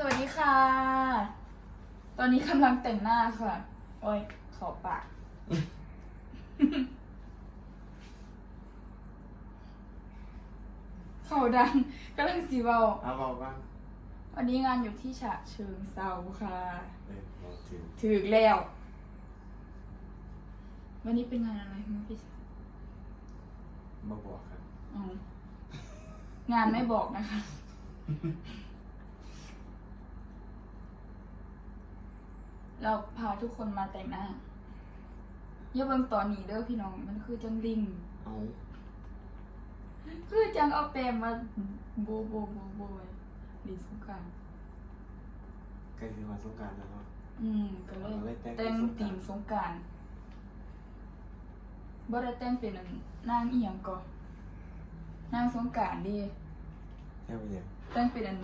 สวัสดีค่ะ ตอนนี้กำลังแต่งหน้าค่ะ โอ้ย ขอปาก เขาดังกำลังสีเบา เอาบอกว่าวันนี้งานอยู่ที่ฉะเชิงเซาค่ะ เออบอกถึงถึกแล้ว วันนี้เป็นงานอะไรไม่พี่ชายมาบอกครับ อ๋องานไม่บอกนะคะ เราพาทุกคนมาแต่งหน้าอย่าเบิ่งตอนนี้เด้อพี่น้อง มันคือจังลิง เอาคือจังเอาแปรงมาโบโบโบโบไว้ลินสงกรารใกล้ถึงวันสงกรารแล้วเนาะอืมก็เลยเอาไว้แต่งแต่งสงกรานต์ตีมสงกรารบ่ได้แต่งเป็นอันนางอีหยังก่อนนางสงกรารดิแค่ไปเนี่ยแต่งเป็นอัน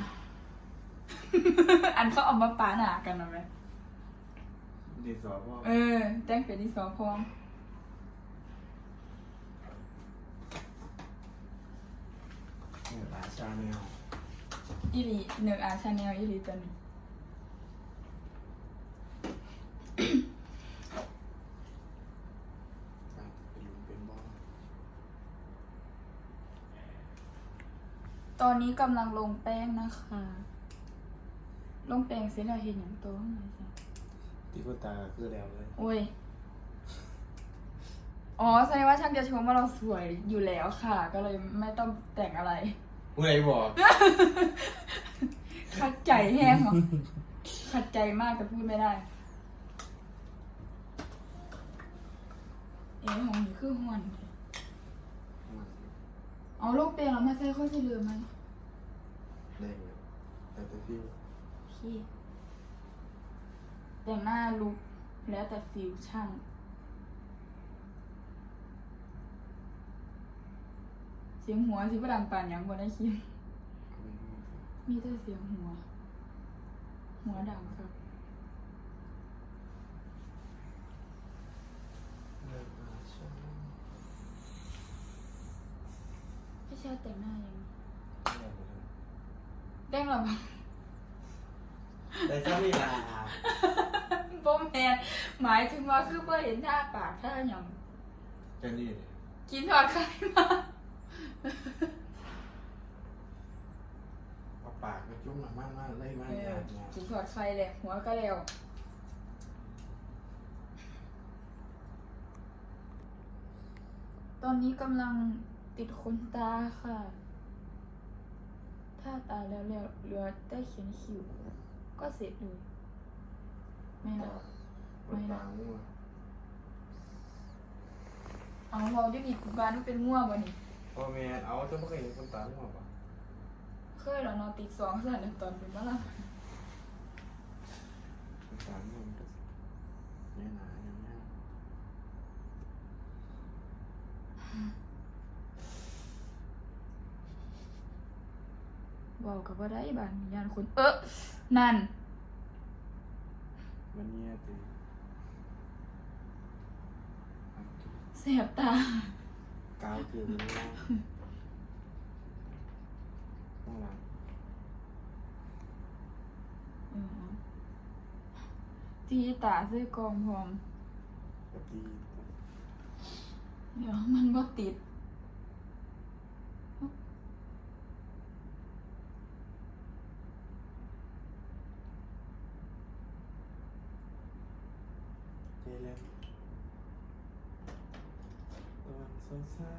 อันเขาเอามาปาหนากันเอาไหม ดีสอบว่าเออ แต่งเป็นที่สองพร้อมเนี่ยตาชาแนลอีหลีหนึ่งอาชาแนลอีหลีตัวนี้ไปเป็นลุงเป็นบอสตอนนี้กำลังลงแป้งนะคะ ลงแป้งเสร็จแล้วเห็นอย่างตัวข้างในจ้ะ ที่พ่อตาคือแล้วเลยโอ้ย อ๋อแสดงว่าช่างจะชมว่าเราสวยอยู่แล้วค่ะ ก็เลยไม่ต้องแต่งอะไรผู้ใดบอกขัดใจแห้งเหรอ ขัดใจมากแต่พูดไม่ได้ เอ๋ของหนูคือห่วนเอาลูกเปลงแล้วมาใส่ข้อที่ลืมมันแดงเลยแต่แต่ฟิวพี่ แต่งหน้าลุกแล้วแต่ฟิวช่างเสียงหัวสิประดังป่านหยังบ่ได้คิดมีแต่เสียงหัว หัวดังครับพี่ชาแต่งหน้ายังแต่งหรอมั้ง แต่ซ้ำนี่ล่ะโบแมนหมายถึงว่าคือบ่เห็นท่าปากท่าหยังจะนี่เลยกินทอดไข่มาเอาปากไปจุ่มน้ำมันมาเลยมาเอเนี่ยอเนี่ยกินทอดไข่เลยหัวก็เร็วตอนนี้กำลังติดขนตาค่ะ ถ้าตาแล้วแล้วเหลือแต่เขียนคิ้ว ก็เสร็จเลยไม่นะคนตาง่วงเอาเราจะมีกูการที่เป็นง่วงวะนี่พ่อแม่เอาจะไม่เคยเห็นคนตาง่วงปะเคยเหรอนอนติดสองสันตอนเป็นมะล่ะคนตาง่วงก็เนี่ยหนาอย่างเงี้ย บอกกับว่าได้บานยานคนเออนั่นวันเนี้ยตีแสบตา กาวคือมันว่าข้างหลังเออทีตาซื้อกองพร้อมกับตีเดี๋ยวมันก็ติด เจเล่นตอนเช้า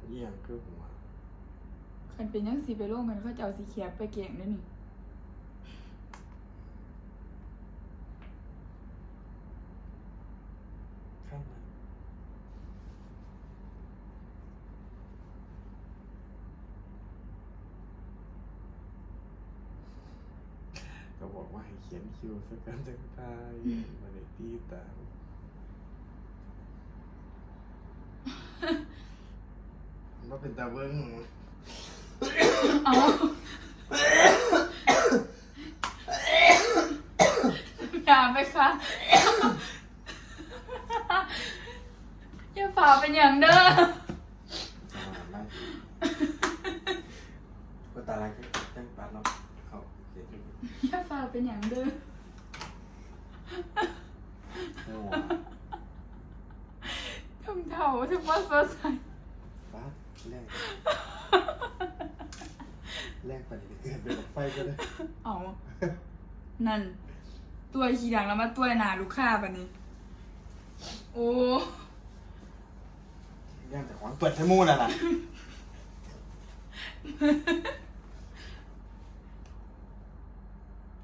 ๆเยี่ยงคือหัว คันเป็นยังสีไปโล่งกันเขาจะเอาสีเขียวไปเก่งด้วยนี่ ข้างนั้นก็บอกว่าให้เขียน คิวสักกันจังตายมาในตีตามว่าเป็นตาเบิ้งเอาอย่าไปค่ะอย่าฝ่าเป็นอย่างเด้อจะมาไม่ก็ตาลายก็ตั้งปานเราเขาเขียนอยู่อย่าฝ่าเป็นอย่างเด้อ ในหัวทำเท่าถึงว่าสดใสบ้าแรกแรกไปเกินไปกับไฟก็ได้เอานั่น ตัวขี้ดังแล้วมาตัวหนาลูกค้าปะนี่โอ้ย่างแต่ขวางเปิดให้มูน่ะล่ะ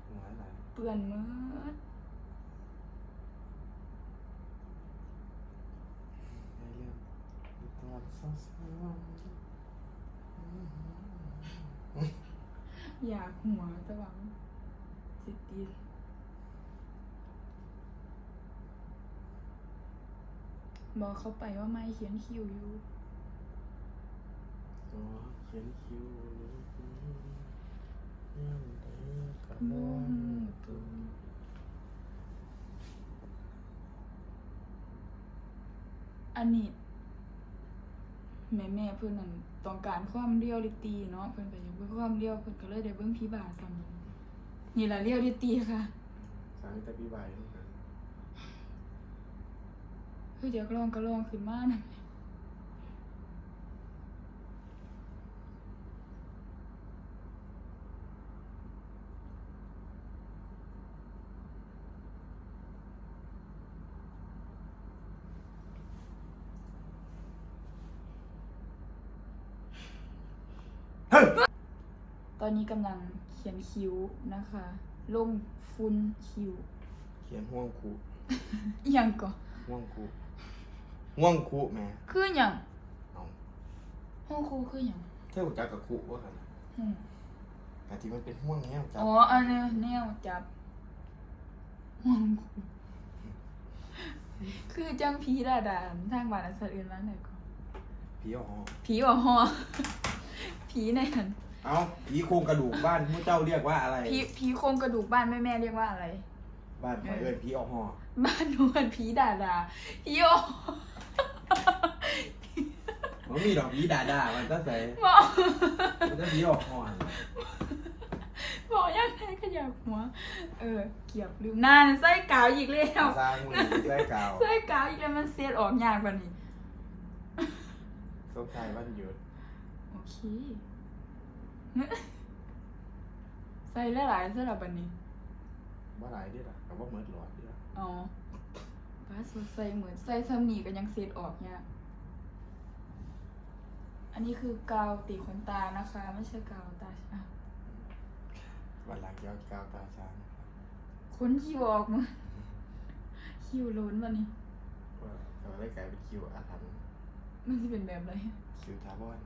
หัวอะไรเปื่อนมืดได้เรื่องตอนเศร้า อยากหัวแต่หวัง จิตตีนบอกเขาไปว่าไม่เขียนคิวอยู่ๆตัวเขียนคิ้วนี้ยังได้กระโมมองตูอันนี้แม่แม่ๆเพื่อนนั่นต้องการความเรียลลิตี้เนาะเพื่อนก็อยากเบิ่งความเรียวเพื่อนก็เลยได้เบิ่งพี่บาซ้ำ นี่แหละเรียลลิตี้ค่ะสังแต่พี่ใบนี่นะคือเดี๋ยวก็ลองก็ลองขึ้นมานะเฮ้ยตอนนี้กำลังเขียนคิ้วนะคะ ลงฟุนคิ้วเขียนห่วงคูอหยังก่อห่วงคูห่วงคูแม่คืออหยังเอาห้องครูคืออหยังเท่าจักกับคูว่ากันอืมกะที่มันเป็นห่วงเงี้ยจับอ๋ออันนี้แนวจับห้องครูคือจังผีดาดานทางบ้านอันสัตว์อื่นร้านไหนก่อนผีอ๋อผีอ่อหอผีในหัน เอาผีโครงกระดูกบ้านผู้เจ้าเรียกว่าอะไร ผีผีโครงกระดูกบ้านแม่แม่ๆเรียกว่าอะไร บ้านขอเอิญผีอ๋อหอบ้านหนูมันผีดาดาผีอ่อมันมีดอกผีด่าด่ามันก็ใส่บอกมันจะผีอ๋อหอบอกยังไงก็อยากหัว เออ เกียบลืมนานไส้กาวอีกแล้วสร้างมือใส่กาวไส้กาวอีกแล้วมันเสียดออกยากกว่านี้สงสัยวันหยุดโอเค ใส่หลายๆสำหรับวันนี้ว่าไรดิล่ะกับว่าเมิดหลอดดิล่ะอ๋อป้าสุดใส่เหมือนใส่ซ้ำนี่ก็ยังเสียดออกยากอันนี้คือกาวตีขนตานะคะ ไม่ใช่กาวตาอะวันหลังยาวกาวตาช้างขนคิวออกมาคิวล้นวันนี้ว่าเขาได้กลายเป็นคิวอาถรรพ์มันจะเป็นแบบไรคิวทาวอน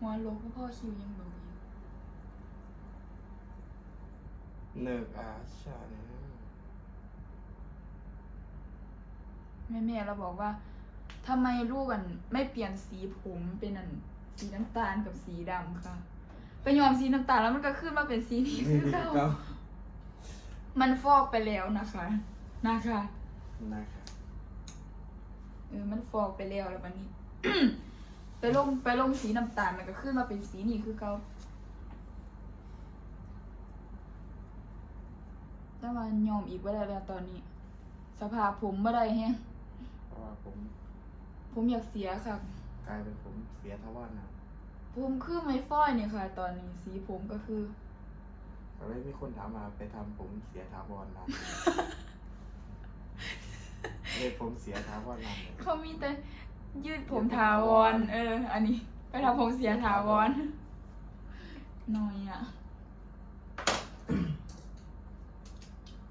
หัวโลกพ่อคิวยังเบาอยู่เนิกอาชาเนี่ยแม่แม่ๆเราบอกว่าทำไมลูกอันไม่เปลี่ยนสีผมเป็นอันสีน้ำตาลกับสีดำค่ะ ไปยอมสีน้ำตาลแล้วมันก็ขึ้นมาเป็นสีนี้คือเก่าก็มันฟอกไปแล้วนะคะ นะคะ นะครับ เออ มันฟอกไปแล้วแล้ววันนี้ ไปลงไปลงสีน้ำตาลมันก็ขึ้นมาเป็นสีนี้คือเก่าแต่ว่ายอมอีกว่าได้แล้วตอนนี้ สภาพผมไม่ได้แฮงเพราะว่าผมผมอยากเสียค่ะ กลายเป็นผมเสียทาวอนนะผมคือไม้ฟ้อยเนี่ยค่ะ ตอนนี้สีผมก็คือ ก็เลยมีคนถามมาไปทำผมเสียทาวอนนะเลยผมเสียทาวอนนะเขามีแต่ ยืดผมทาวร เออ อันนี้ ไปทำผมเสียทาวรหน่อยอะ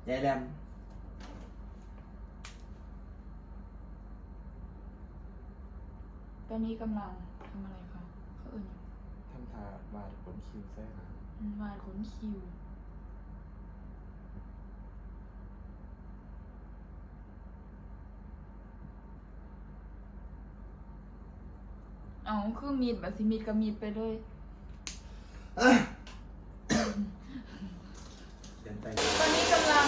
ยายแรมตอนนี้กำลังทำอะไรคะเขาเอ่ยทำทาบาดผมคิวแท้หาวาดขนคิว เอาคือมีดแบบสิมีดก็มีดไปเลยเขียนไปตอนนี้กำลัง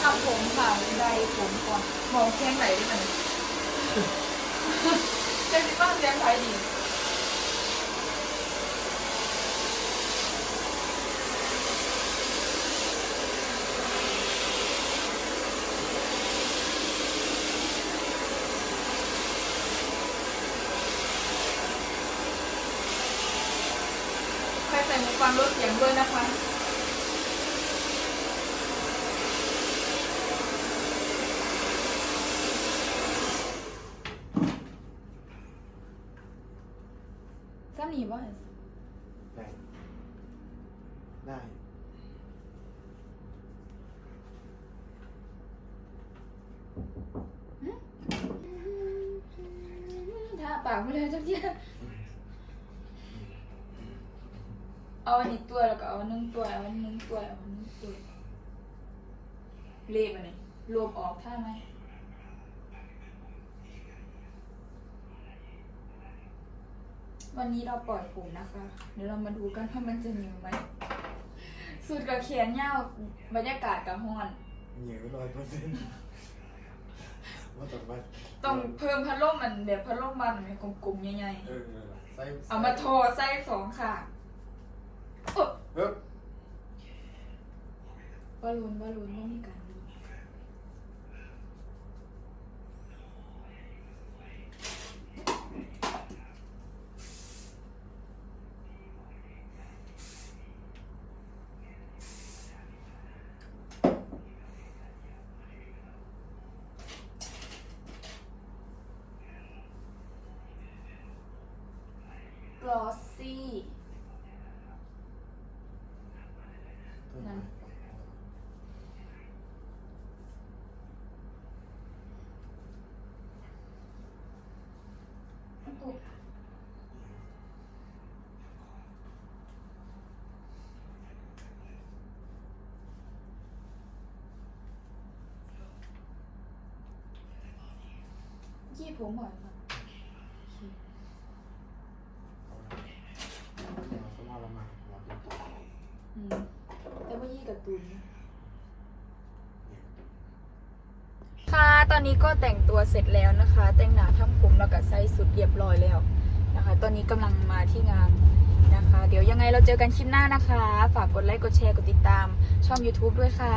ทำผมค่ะไดผมก่อนมองแข้งไหนได้ไหมเจ๊คิดว่าเสียงใครดี ส่หูฟังลดเสียงด้วยนะคะซ้ำหนีบ่ได้ ได้ ถ้าปากไม่ได้จักเทีย เอาอันนี้ตัวแล้วก็เอาอันนึงตัวเอาอันนึงตัวเอาอันนึงตัวเละมาเลยรวมออกท่าไหมวันนี้เราปล่อยผมนะคะ เดี๋ยวเรามาดูกันว่ามันจะเหนียวไหมสูตรกับเขียนยาวบรรยากาศกับห้อนเหนียวร้อยเปอร์เซ็นต์ว่าแต่ว่าต้องเพิ่มพัดลมมันแบบพัดลมมันเป็นกลมๆใหญ่เออเออใส่ๆเอามาโทอไส้สองค่ะอุ๊บ เฮ้ยบอลลูนบอลลูนไม่มีการดูกลอสซี่ นั่น อุ๊บ ยี่ผมหวานค่ะเอาสมอลมาเราเป็นตัวอืมแต่ว่ายี่กับตุนค่ะ ตอนนี้ก็แต่งตัวเสร็จแล้วนะคะ แต่งหน้าทำผมแล้วก็ใส่สุดเรียบร้อยแล้วนะคะ ตอนนี้กำลังมาที่งานนะคะ เดี๋ยวยังไงเราเจอกันคลิปหน้านะคะ ฝากกดไลค์ กดแชร์ กดติดตาม ช่อง YouTube ด้วยค่ะ